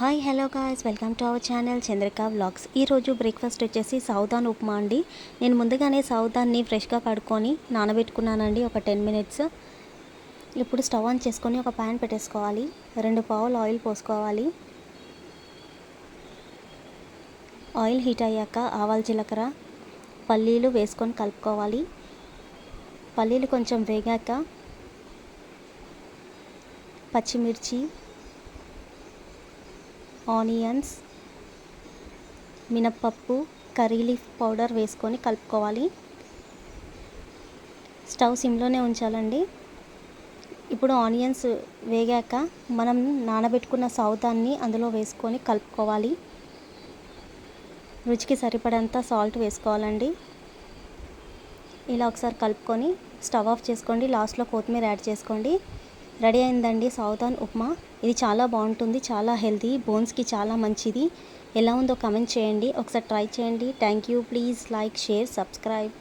Hi hello guys. Welcome to our channel Chandrika vlogs. ఈరోజు breakfast వచ్చేసి సౌదాన్ ఉప్మా అండి. నేను ముందుగానే సౌదాన్ని ఫ్రెష్గా కడుక్కొని నానబెట్టుకున్నానండి ఒక టెన్ మినిట్స్. ఇప్పుడు స్టవ్ ఆన్ చేసుకొని ఒక ప్యాన్ పెట్టేసుకోవాలి. రెండు పావులు ఆయిల్ పోసుకోవాలి. ఆయిల్ హీట్ అయ్యాక ఆవాల జీలకర్ర పల్లీలు వేసుకొని కలుపుకోవాలి. పల్లీలు కొంచెం వేగాక పచ్చిమిర్చి ఆనియన్స్ మినప్పప్పు కర్రీ లీఫ్ పౌడర్ వేసుకొని కలుపుకోవాలి. స్టవ్ సిమ్లోనే ఉంచాలండి. ఇప్పుడు ఆనియన్స్ వేగాక మనం నానబెట్టుకున్న సౌతాన్ని అందులో వేసుకొని కలుపుకోవాలి. రుచికి సరిపడంత సాల్ట్ వేసుకోవాలండి. ఇలా ఒకసారి కలుపుకొని స్టవ్ ఆఫ్ చేసుకోండి. లాస్ట్లో కొత్తిమీర యాడ్ చేసుకోండి. రెడీ అయిందండి సౌతాన్ ఉప్మా. ఇది చాలా బాగుంటుంది చాలా హెల్తీ బోన్స్కి చాలా మంచిది. ఎలా ఉందో కమెంట్ చేయండి. ఒకసారి ట్రై చేయండి. Thank you please like share subscribe.